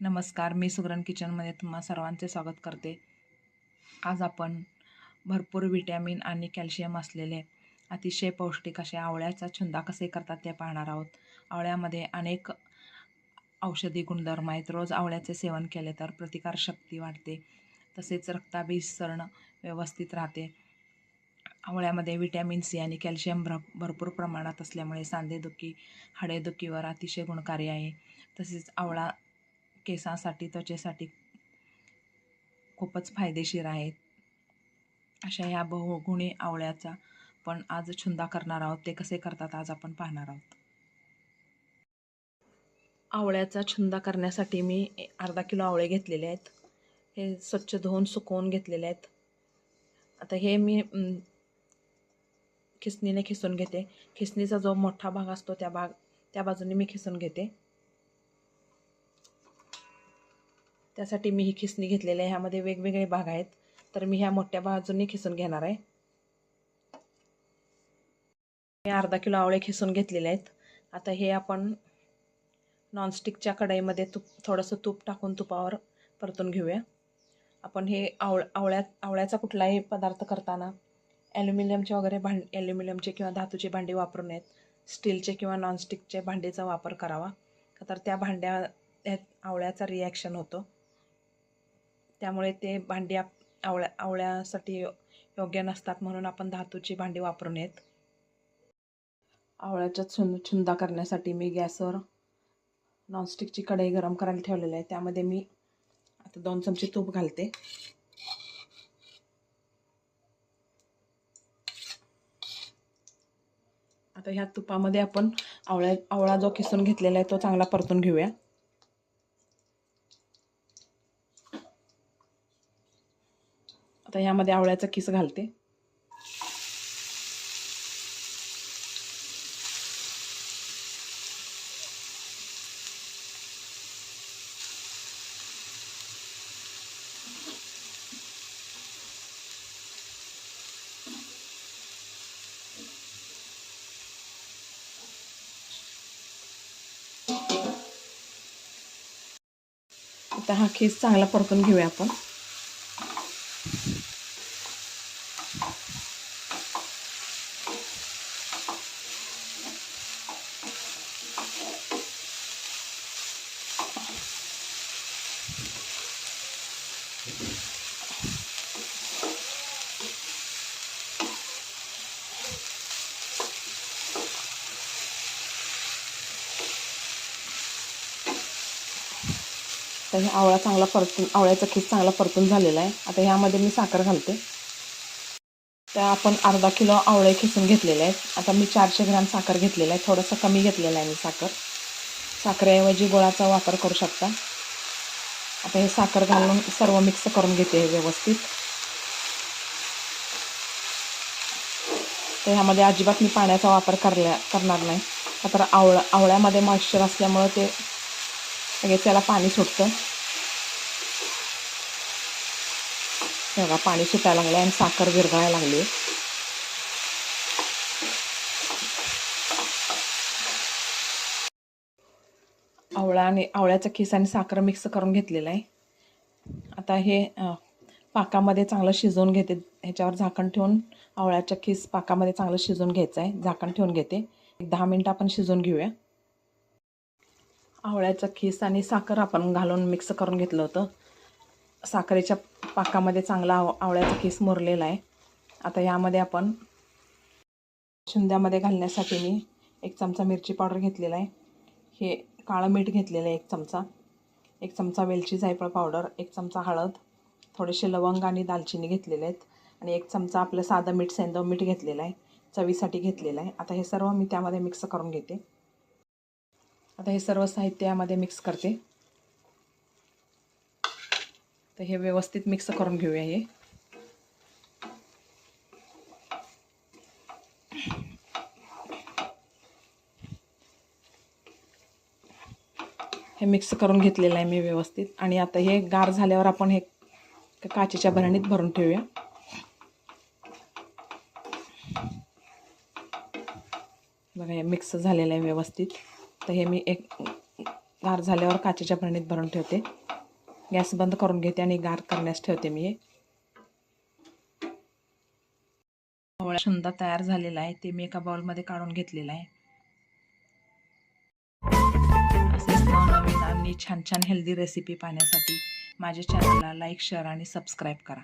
नमस्कार मी सुगरण किचनमध्ये तुम्हा सर्वांचे स्वागत करते. आज आपण भरपूर विटॅमिन आणि कॅल्शियम असलेले अतिशय पौष्टिक असे आवळ्याचा छुंदा कसे करतात ते पाहणार आहोत. आवळ्यामध्ये अनेक औषधी गुणधर्म आहेत. रोज आवळ्याचे सेवन केले तर प्रतिकारशक्ती वाढते. तसेच रक्ताभिसरण व्यवस्थित राहते. आवळ्यामध्ये व्हिटॅमिन सी आणि कॅल्शियम भर भरपूर प्रमाणात असल्यामुळे सांधेदुखी हाडेदुखीवर अतिशय गुणकारी आहे. तसेच आवळा केसांसाठी त्वचेसाठी खूपच फायदेशीर आहेत. अशा ह्या बहुगुणी आवळ्याचा पण आज छुंदा करणार आहोत. ते कसे करतात आज आपण पाहणार आहोत. आवळ्याचा छुंदा करण्यासाठी मी अर्धा किलो आवळे घेतलेले आहेत. हे स्वच्छ धुवून सुकवून घेतलेले आहेत. आता हे मी खिसणीने खिसून घेते. खिसणीचा जो मोठा भाग असतो त्या भाग त्या बाजूने मी खिसून घेते. त्यासाठी मी ही खिसणी घेतलेली आहे. ह्यामध्ये वेगवेगळे भाग आहेत. तर मी ह्या मोठ्या बाजूने खिसून घेणार आहे. मी अर्धा किलो आवळे खिसून घेतलेले आहेत. आता हे आपण नॉनस्टिकच्या कढईमध्ये तूप थोडंसं तूप टाकून तुपावर परतून घेऊया. आपण हे आवळ आवळ्या आवळ्याचा कुठलाही पदार्थ करताना ॲल्युमिनियमचे वगैरे भांड ॲल्युमिनियमचे किंवा धातूचे भांडी वापरू नयेत. स्टीलचे किंवा नॉनस्टिकचे भांडीचा वापर करावा. तर त्या भांड्या आवळ्याचा रिॲक्शन होतो. त्यामुळे ते भांडी आप आवळ्या आवळ्यासाठी योग्य नसतात म्हणून आपण धातूची भांडी वापरू नयेत आवळ्याच्या छुंद छुंदा करण्यासाठी मी गॅसवर नॉनस्टिकची कढई गरम करायला ठेवलेली आहे. त्यामध्ये मी आता दोन चमचे तूप घालते. आता ह्या तुपामध्ये आपण आवळ्या आवळा जो किसून घेतलेला आहे तो चांगला परतून घेऊया. आता ह्यामध्ये आवळ्याचा किस घालते. आता हा खीस चांगला परतून घेऊया आपण. तर हे आवळा चांगला परतून आवळ्याचा खीस चांगला परतून झालेला आहे. आता ह्यामध्ये मी साखर घालते. तर आपण अर्धा किलो आवळे खिसून घेतलेले आहेत. आता मी चारशे ग्रॅम साखर घेतलेला आहे. थोडंसं कमी घेतलेलं आहे मी साखर. साखरेऐवजी गुळाचा वापर करू शकता. आता हे साखर घालून सर्व मिक्स करून घेते हे व्यवस्थित. तर ह्यामध्ये अजिबात मी पाण्याचा वापर करल्या करणार नाही. तर आवळा आवळ्यामध्ये मॉइश्चर असल्यामुळं ते लगेच त्याला पाणी सुटतं. बघा पाणी सुटायला लागलं आणि साखर विरघळायला लागली आवळा आणि आवळ्याचा खिस आणि साखर मिक्स करून घेतलेला आहे. आता हे पाकामध्ये चांगलं शिजवून घेते. ह्याच्यावर झाकण ठेवून आवळ्याच्या खिस पाकामध्ये चांगलं शिजवून घ्यायचं आहे. झाकण ठेवून घेते. एक दहा मिनटं आपण शिजवून घेऊया. आवळ्याचा केस आणि साखर आपण घालून मिक्स करून घेतलं होतं. साखरेच्या पाकामध्ये चांगला आव आवळ्याचा केस मुरलेला आहे. आता यामध्ये आपण शिंद्यामध्ये घालण्यासाठी मी एक चमचा मिरची पावडर घेतलेला आहे. हे काळं मीठ घेतलेलं आहे एक चमचा. एक चमचा वेलची जायफळ पावडर एक चमचा हळद थोडेसे लवंग आणि दालचिनी घेतलेले आहेत आणि एक चमचा आपलं साधं मीठ सेंदव मीठ घेतलेलं आहे. चवीसाठी घेतलेलं आहे. आता हे सर्व मी त्यामध्ये मिक्स करून घेते. आता हे सर्व साहित्य यामध्ये मिक्स करते. तर हे व्यवस्थित मिक्स करून घेऊया हे. हे मिक्स करून घेतलेलं आहे मी व्यवस्थित. आणि आता हे गार झाल्यावर आपण हे काचेच्या भरणीत भरून ठेवूया. बघा हे मिक्स झालेलं आहे व्यवस्थित. तर हे मी एक गार झाल्यावर काचेच्या भरणीत भरून ठेवते. गॅस बंद करून घेते आणि गार करण्यास ठेवते मी हे. आवळा छंदा तयार झालेला आहे. ते मी एका बाउलमध्ये काढून घेतलेला आहे. छान छान हेल्दी रेसिपी पाहण्यासाठी माझ्या चॅनलला लाईक शेअर आणि सबस्क्राईब करा.